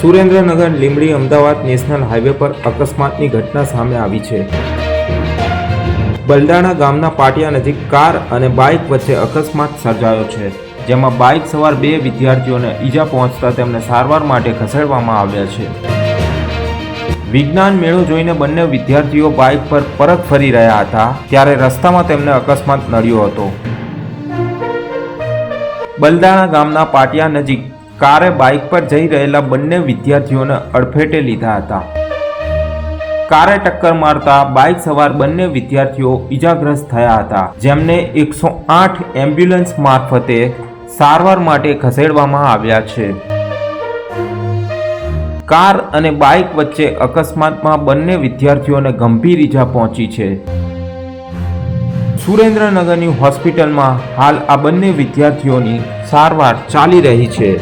Surendranagar, Limbdi, Ahmedabad national highway પર અકસ્માતની ઘટના સામે આવી છે. બલદાણા ગામના પાટિયા નજીક કાર અને બાઇક વચ્ચે અકસ્માત સર્જાયો છે, જેમાં બાઇક સવાર બે વિદ્યાર્થીઓને ઈજા પહોંચતા તેમને સારવાર માટે ખસેડવામાં આવ્યા છે. વિજ્ઞાન મેળો જોઈને બંને વિદ્યાર્થીઓ બાઇક પર પરત ફરી રહ્યા હતા, ત્યારે રસ્તામાં તેમને અકસ્માત નડ્યો હતો. બલદાણા ગામના પાટિયા નજીક કારે બાઇક પર જઈ રહેલા બંને વિદ્યાર્થીઓને અડફેટે લીધા હતા. કારે ટક્કર મારતા બાઇક સવાર બંને વિદ્યાર્થીઓ ઈજાગ્રસ્ત થયા હતા, જેમને એકસો આઠ એમ્બ્યુલન્સ મારફતે સારવાર માટે ખસેડવામાં આવ્યા છે. કાર અને બાઇક વચ્ચે અકસ્માતમાં બંને વિદ્યાર્થીઓને ગંભીર ઈજા પહોંચી છે. સુરેન્દ્રનગરની હોસ્પિટલમાં હાલ આ બંને વિદ્યાર્થીઓની સારવાર ચાલી રહી છે.